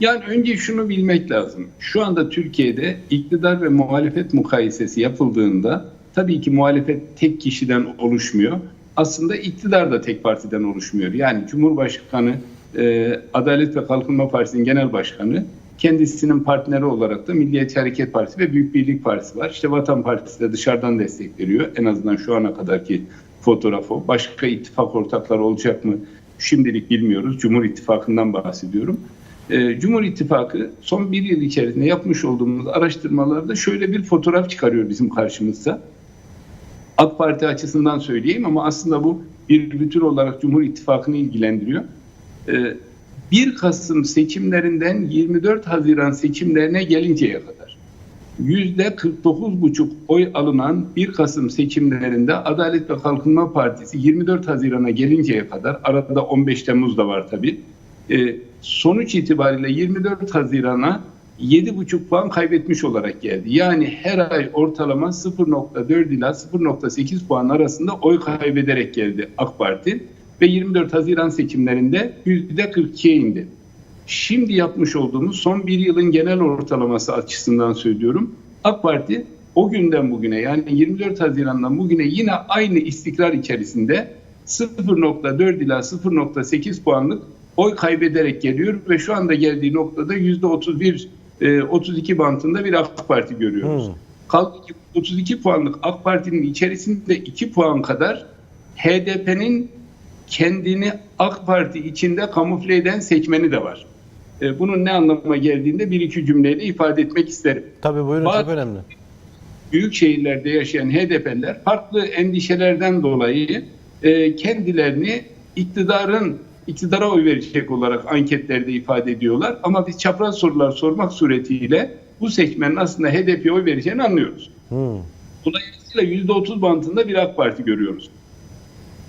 Yani önce şunu bilmek lazım. Şu anda Türkiye'de iktidar ve muhalefet mukayesesi yapıldığında tabii ki muhalefet tek kişiden oluşmuyor. Aslında iktidar da tek partiden oluşmuyor. Yani Cumhurbaşkanı, e, Adalet ve Kalkınma Partisi'nin genel başkanı, kendisinin partneri olarak da Milliyetçi Hareket Partisi ve Büyük Birlik Partisi var. İşte Vatan Partisi de dışarıdan destek veriyor. En azından şu ana kadarki fotoğrafı. Başka ittifak ortakları olacak mı? Şimdilik bilmiyoruz. Cumhur İttifakı'ndan bahsediyorum. Ee, Cumhur İttifakı son bir yıl içerisinde yapmış olduğumuz araştırmalarda şöyle bir fotoğraf çıkarıyor bizim karşımıza. AK Parti açısından söyleyeyim ama aslında bu bir bütün olarak Cumhur İttifakı'nı ilgilendiriyor. Ee, 1 Kasım seçimlerinden 24 Haziran seçimlerine gelinceye kadar %49,5 oy alınan 1 Kasım seçimlerinde Adalet ve Kalkınma Partisi 24 Haziran'a gelinceye kadar arada 15 Temmuz da var tabii. Ee, sonuç itibariyle 24 Haziran'a 7,5 puan kaybetmiş olarak geldi. Yani her ay ortalama 0.4 ila 0.8 puan arasında oy kaybederek geldi AK Parti ve 24 Haziran seçimlerinde %42'ye indi. Şimdi yapmış olduğumuz son bir yılın genel ortalaması açısından söylüyorum. AK Parti o günden bugüne yani 24 Haziran'dan bugüne yine aynı istikrar içerisinde 0.4 ila 0.8 puanlık oy kaybederek geliyor ve şu anda geldiği noktada %31 e, 32 bantında bir AK Parti görüyoruz. Hmm. Kaldı ki 32 puanlık AK Parti'nin içerisinde 2 puan kadar HDP'nin kendini AK Parti içinde kamufle eden seçmeni de var. E, bunun ne anlama geldiğinde bir iki cümleyle ifade etmek isterim. Tabii buyurun Bazı- çok önemli. Büyük şehirlerde yaşayan HDP'liler farklı endişelerden dolayı e, kendilerini iktidarın iktidara oy verecek olarak anketlerde ifade ediyorlar. Ama biz çapraz sorular sormak suretiyle bu seçmenin aslında HDP'ye oy vereceğini anlıyoruz. Hmm. Dolayısıyla %30 bantında bir AK Parti görüyoruz.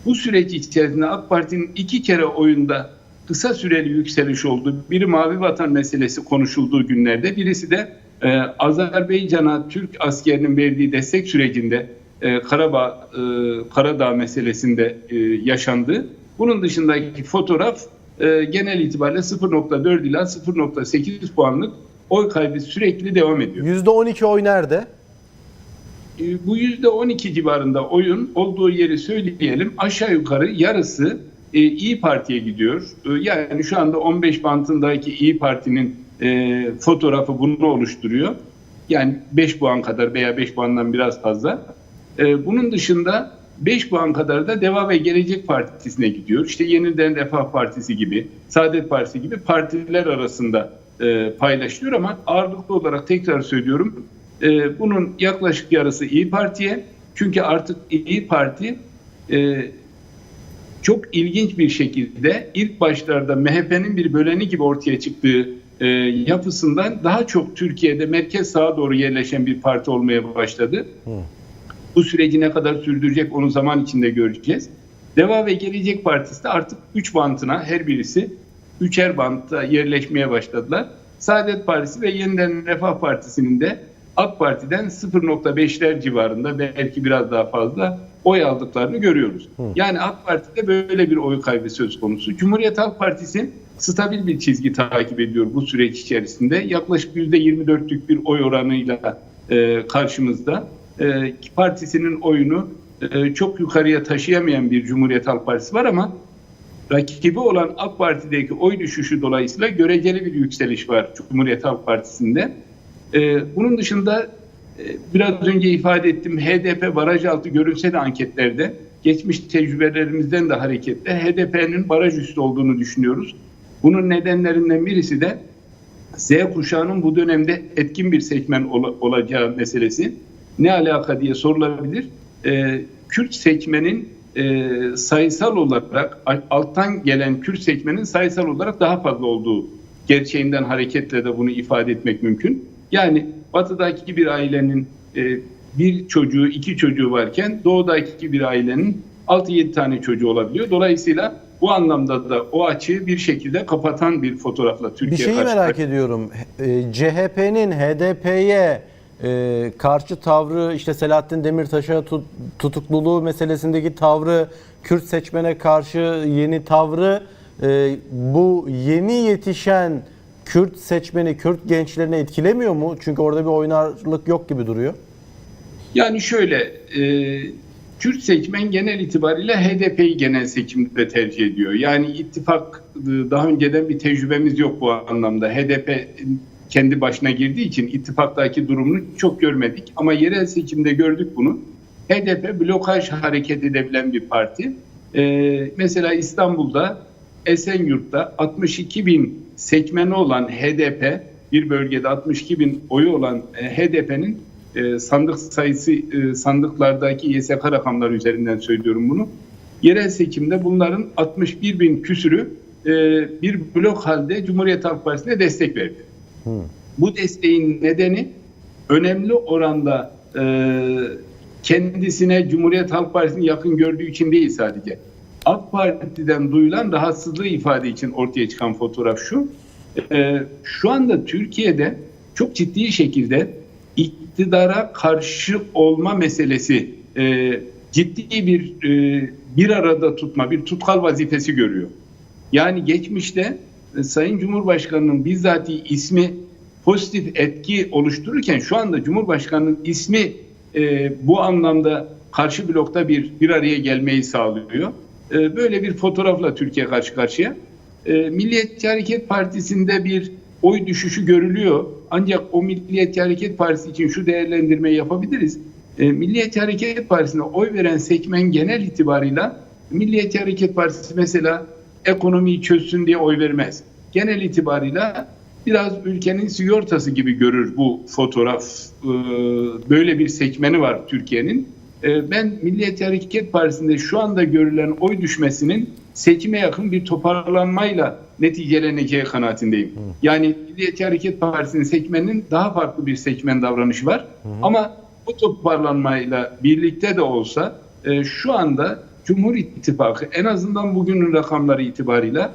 Bu süreç içerisinde AK Parti'nin iki kere oyunda kısa süreli yükseliş oldu. Biri Mavi Vatan meselesi konuşulduğu günlerde, birisi de e, Azerbaycan'a Türk askerinin verdiği destek sürecinde e, Karabağ, e, Karadağ meselesinde e, yaşandı. Bunun dışındaki fotoğraf e, genel itibariyle 0.4 ila 0.8 puanlık oy kaybı sürekli devam ediyor. %12 oy nerede? E, bu yüzde 12 civarında oyun olduğu yeri söyleyelim. Aşağı yukarı yarısı e, İyi Parti'ye gidiyor. E, yani şu anda 15 bantındaki İyi Parti'nin e, fotoğrafı bunu oluşturuyor. Yani 5 puan kadar veya 5 puandan biraz fazla. E, bunun dışında 5 puan kadar da Deva ve Gelecek Partisi'ne gidiyor. İşte Yeniden Refah Partisi gibi, Saadet Partisi gibi partiler arasında e, paylaşılıyor ama ağırlıklı olarak tekrar söylüyorum e, bunun yaklaşık yarısı İyi Parti'ye. Çünkü artık İyi Parti e, çok ilginç bir şekilde ilk başlarda MHP'nin bir böleni gibi ortaya çıktığı e, yapısından daha çok Türkiye'de merkez sağa doğru yerleşen bir parti olmaya başladı. Bu süreci ne kadar sürdürecek onu zaman içinde göreceğiz. Deva ve Gelecek Partisi de artık 3 bantına her birisi üçer bantta yerleşmeye başladılar. Saadet Partisi ve Yeniden Refah Partisi'nin de AK Parti'den 0.5'ler civarında belki biraz daha fazla oy aldıklarını görüyoruz. Yani AK Parti'de böyle bir oy kaybı söz konusu. Cumhuriyet Halk Partisi stabil bir çizgi takip ediyor bu süreç içerisinde. Yaklaşık %24'lük bir oy oranıyla e, karşımızda. E, partisinin oyunu e, çok yukarıya taşıyamayan bir Cumhuriyet Halk Partisi var ama rakibi olan AK Parti'deki oy düşüşü dolayısıyla göreceli bir yükseliş var Cumhuriyet Halk Partisi'nde. Ee, bunun dışında e, biraz önce ifade ettim HDP baraj altı görünse de anketlerde geçmiş tecrübelerimizden de hareketle HDP'nin baraj üstü olduğunu düşünüyoruz. Bunun nedenlerinden birisi de Z kuşağının bu dönemde etkin bir seçmen ol- olacağı meselesi. Ne alaka diye sorulabilir. Ee, Kürt seçmenin e, sayısal olarak alttan gelen Kürt seçmenin sayısal olarak daha fazla olduğu gerçeğinden hareketle de bunu ifade etmek mümkün. Yani batıdaki bir ailenin e, bir çocuğu, iki çocuğu varken doğudaki bir ailenin 6-7 tane çocuğu olabiliyor. Dolayısıyla bu anlamda da o açığı bir şekilde kapatan bir fotoğrafla Türkiye Bir şeyi merak ediyorum. E, CHP'nin HDP'ye e, karşı tavrı işte Selahattin Demirtaş'a tut- tutukluluğu meselesindeki tavrı, Kürt seçmene karşı yeni tavrı e, bu yeni yetişen Kürt seçmeni, Kürt gençlerini etkilemiyor mu? Çünkü orada bir oynarlık yok gibi duruyor. Yani şöyle, e, Kürt seçmen genel itibariyle HDP'yi genel seçimde tercih ediyor. Yani ittifak e, daha önceden bir tecrübemiz yok bu anlamda. HDP kendi başına girdiği için ittifaktaki durumunu çok görmedik. Ama yerel seçimde gördük bunu. HDP blokaj hareket edebilen bir parti. E, mesela İstanbul'da Esenyurt'ta 62 bin seçmeni olan HDP, bir bölgede 62 bin oyu olan e, HDP'nin e, sandık sayısı e, sandıklardaki YSK rakamları üzerinden söylüyorum bunu. Yerel seçimde bunların 61 bin küsürü e, bir blok halde Cumhuriyet Halk Partisi'ne destek verdi. Bu desteğin nedeni önemli oranda e, kendisine Cumhuriyet Halk Partisi'ni yakın gördüğü için değil sadece. AK Parti'den duyulan rahatsızlığı ifade için ortaya çıkan fotoğraf şu. E, şu anda Türkiye'de çok ciddi şekilde iktidara karşı olma meselesi e, ciddi bir e, bir arada tutma, bir tutkal vazifesi görüyor. Yani geçmişte Sayın Cumhurbaşkanı'nın bizzati ismi pozitif etki oluştururken şu anda Cumhurbaşkanı'nın ismi e, bu anlamda karşı blokta bir bir araya gelmeyi sağlıyor. E, böyle bir fotoğrafla Türkiye karşı karşıya. E, Milliyetçi Hareket Partisi'nde bir oy düşüşü görülüyor. Ancak o Milliyetçi Hareket Partisi için şu değerlendirmeyi yapabiliriz. E, Milliyetçi Hareket Partisi'ne oy veren seçmen genel itibarıyla Milliyetçi Hareket Partisi mesela ekonomiyi çözsün diye oy vermez. Genel itibarıyla biraz ülkenin sigortası gibi görür bu fotoğraf. E, böyle bir seçmeni var Türkiye'nin. E, ben Milliyetçi Hareket Partisi'nde şu anda görülen oy düşmesinin seçime yakın bir toparlanmayla neticeleneceği kanaatindeyim. Yani Milliyetçi Hareket Partisi'nin seçmeninin daha farklı bir seçmen davranışı var. Ama bu toparlanmayla birlikte de olsa e, şu anda Cumhur İttifakı en azından bugünün rakamları itibarıyla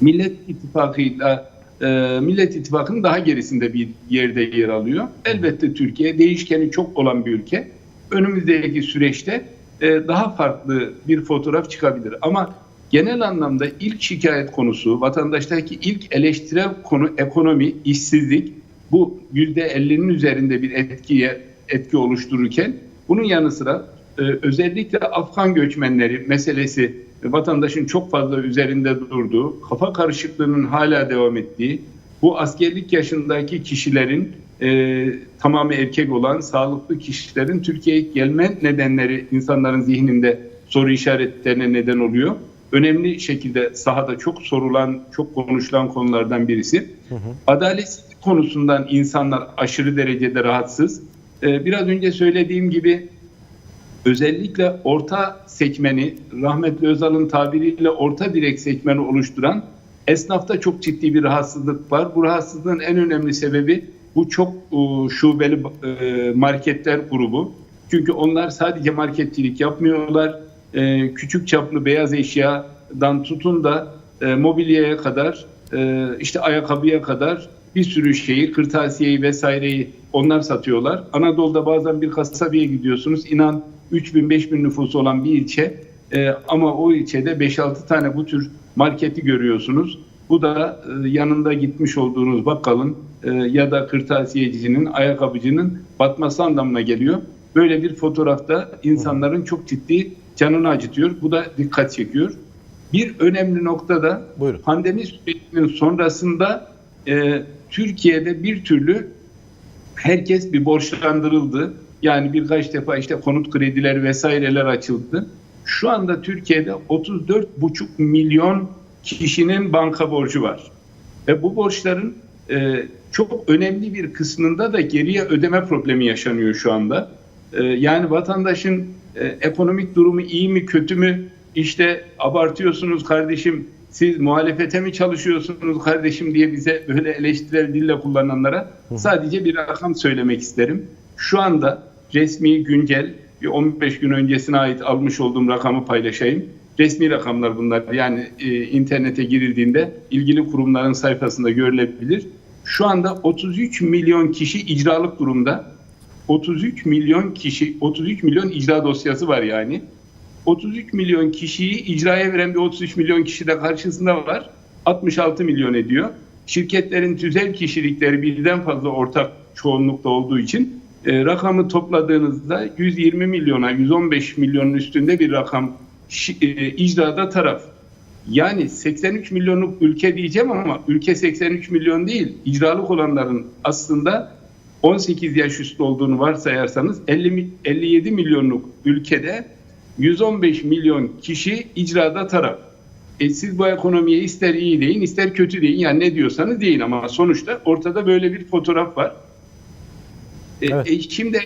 Millet İttifakı'yla e, Millet İttifakı'nın daha gerisinde bir yerde yer alıyor. Elbette Türkiye değişkeni çok olan bir ülke. Önümüzdeki süreçte e, daha farklı bir fotoğraf çıkabilir. Ama genel anlamda ilk şikayet konusu, vatandaştaki ilk eleştirel konu ekonomi, işsizlik bu %50'nin üzerinde bir etkiye etki oluştururken bunun yanı sıra e, özellikle Afgan göçmenleri meselesi vatandaşın çok fazla üzerinde durduğu, kafa karışıklığının hala devam ettiği, bu askerlik yaşındaki kişilerin e, tamamı erkek olan sağlıklı kişilerin Türkiye'ye gelme nedenleri insanların zihninde soru işaretlerine neden oluyor. Önemli şekilde sahada çok sorulan, çok konuşulan konulardan birisi. Adaletsizlik konusundan insanlar aşırı derecede rahatsız. Ee, biraz önce söylediğim gibi özellikle orta sekmeni, rahmetli Özal'ın tabiriyle orta direk sekmeni oluşturan esnafta çok ciddi bir rahatsızlık var. Bu rahatsızlığın en önemli sebebi bu çok e, şubeli e, marketler grubu. Çünkü onlar sadece marketçilik yapmıyorlar. E, küçük çaplı beyaz eşyadan tutun da mobilyaya kadar, işte ayakkabıya kadar bir sürü şeyi, kırtasiyeyi vesaireyi onlar satıyorlar. Anadolu'da bazen bir kasabaya gidiyorsunuz. İnan 3000-5000 nüfusu olan bir ilçe e, ama o ilçede 5-6 tane bu tür marketi görüyorsunuz. Bu da e, yanında gitmiş olduğunuz bakkalın e, ya da kırtasiyecinin, ayakkabıcının batması anlamına geliyor. Böyle bir fotoğrafta insanların çok ciddi canını acıtıyor. Bu da dikkat çekiyor. Bir önemli nokta da Buyurun. pandemi sürecinin sonrasında e, Türkiye'de bir türlü herkes bir borçlandırıldı. Yani birkaç defa işte konut kredileri vesaireler açıldı. Şu anda Türkiye'de 34,5 milyon kişinin banka borcu var. Ve bu borçların e, çok önemli bir kısmında da geriye ödeme problemi yaşanıyor şu anda. E, yani vatandaşın e, ekonomik durumu iyi mi kötü mü işte abartıyorsunuz kardeşim siz muhalefete mi çalışıyorsunuz kardeşim diye bize böyle eleştirel dille kullananlara sadece bir rakam söylemek isterim. Şu anda resmi güncel bir 15 gün öncesine ait almış olduğum rakamı paylaşayım. Resmi rakamlar bunlar. Yani e, internete girildiğinde ilgili kurumların sayfasında görülebilir. Şu anda 33 milyon kişi icralık durumda. 33 milyon kişi, 33 milyon icra dosyası var yani. 33 milyon kişiyi icraya veren bir 33 milyon kişi de karşısında var. 66 milyon ediyor. şirketlerin tüzel kişilikleri birden fazla ortak çoğunlukta olduğu için e, rakamı topladığınızda 120 milyona 115 milyonun üstünde bir rakam e, icrada taraf. Yani 83 milyonluk ülke diyeceğim ama ülke 83 milyon değil. İcralık olanların aslında 18 yaş üstü olduğunu varsayarsanız 50, mi- 57 milyonluk ülkede 115 milyon kişi icrada taraf. E siz bu ekonomiye ister iyi deyin ister kötü deyin yani ne diyorsanız deyin ama sonuçta ortada böyle bir fotoğraf var. E, Evet. e, şimdi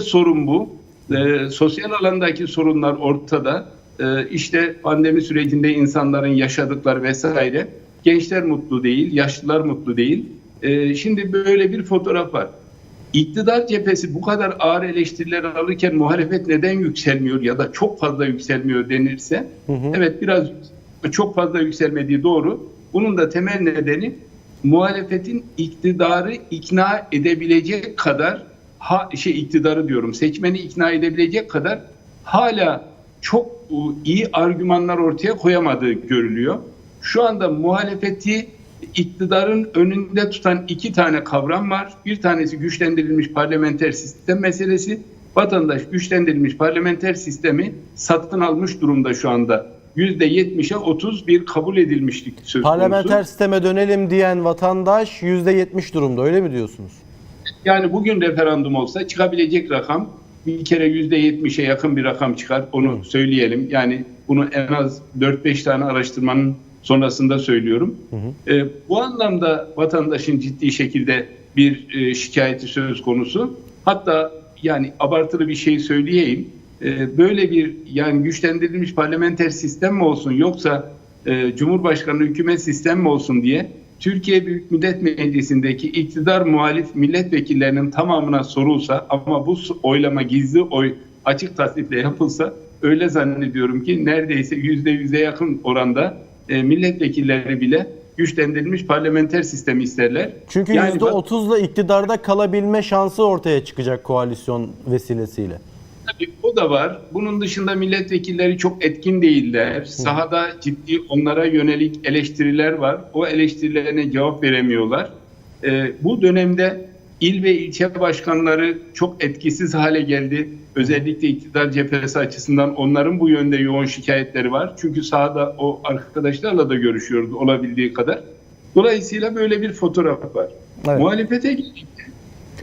sorun bu. E, sosyal alandaki sorunlar ortada. E, işte pandemi sürecinde insanların yaşadıkları vesaire. Gençler mutlu değil, yaşlılar mutlu değil. E, şimdi böyle bir fotoğraf var. İktidar cephesi bu kadar ağır eleştiriler alırken muhalefet neden yükselmiyor ya da çok fazla yükselmiyor denirse evet biraz çok fazla yükselmediği doğru. Bunun da temel nedeni muhalefetin iktidarı ikna edebilecek kadar ha, şey iktidarı diyorum seçmeni ikna edebilecek kadar hala çok e, iyi argümanlar ortaya koyamadığı görülüyor. Şu anda muhalefeti iktidarın önünde tutan iki tane kavram var. Bir tanesi güçlendirilmiş parlamenter sistem meselesi. Vatandaş güçlendirilmiş parlamenter sistemi satın almış durumda şu anda. %70'e 30 bir kabul edilmişlik söz konusu. Parlamenter sisteme dönelim diyen vatandaş %70 durumda öyle mi diyorsunuz? Yani bugün referandum olsa çıkabilecek rakam bir kere %70'e yakın bir rakam çıkar. Onu söyleyelim. Yani bunu en az 4-5 tane araştırmanın sonrasında söylüyorum. Ee, bu anlamda vatandaşın ciddi şekilde bir e, şikayeti söz konusu. Hatta yani abartılı bir şey söyleyeyim. Ee, böyle bir yani güçlendirilmiş parlamenter sistem mi olsun yoksa e, Cumhurbaşkanı hükümet sistem mi olsun diye Türkiye Büyük Millet Meclisi'ndeki iktidar muhalif milletvekillerinin tamamına sorulsa ama bu oylama gizli oy açık tasdiple yapılsa öyle zannediyorum ki neredeyse yüzde yüze yakın oranda e, milletvekilleri bile güçlendirilmiş parlamenter sistemi isterler. Çünkü Yani bak- %30'la iktidarda kalabilme şansı ortaya çıkacak koalisyon vesilesiyle. Tabii o da var. Bunun dışında milletvekilleri çok etkin değiller. Sahada ciddi onlara yönelik eleştiriler var. O eleştirilerine cevap veremiyorlar. Ee, bu dönemde il ve ilçe başkanları çok etkisiz hale geldi. Özellikle iktidar cephesi açısından onların bu yönde yoğun şikayetleri var. Çünkü sahada o arkadaşlarla da görüşüyordu olabildiği kadar. Dolayısıyla böyle bir fotoğraf var. Evet. Muhalefete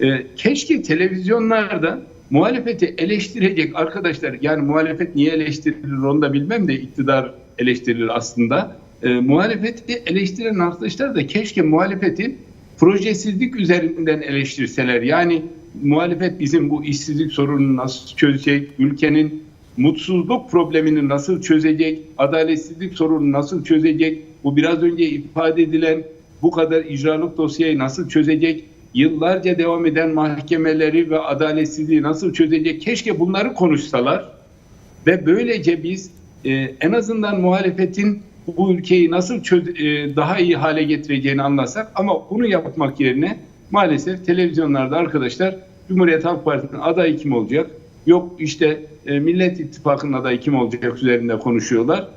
e, keşke televizyonlarda muhalefeti eleştirecek arkadaşlar yani muhalefet niye eleştirilir onu da bilmem de iktidar eleştirilir aslında. E, muhalefeti eleştiren arkadaşlar da keşke muhalefeti projesizlik üzerinden eleştirseler. Yani muhalefet bizim bu işsizlik sorununu nasıl çözecek, ülkenin mutsuzluk problemini nasıl çözecek, adaletsizlik sorununu nasıl çözecek, bu biraz önce ifade edilen bu kadar icralık dosyayı nasıl çözecek, yıllarca devam eden mahkemeleri ve adaletsizliği nasıl çözecek, keşke bunları konuşsalar ve böylece biz e, en azından muhalefetin bu ülkeyi nasıl e, daha iyi hale getireceğini anlasak ama bunu yapmak yerine maalesef televizyonlarda arkadaşlar Cumhuriyet Halk Partisi'nin adayı kim olacak? Yok işte e, Millet İttifakı'nın adayı kim olacak üzerinde konuşuyorlar.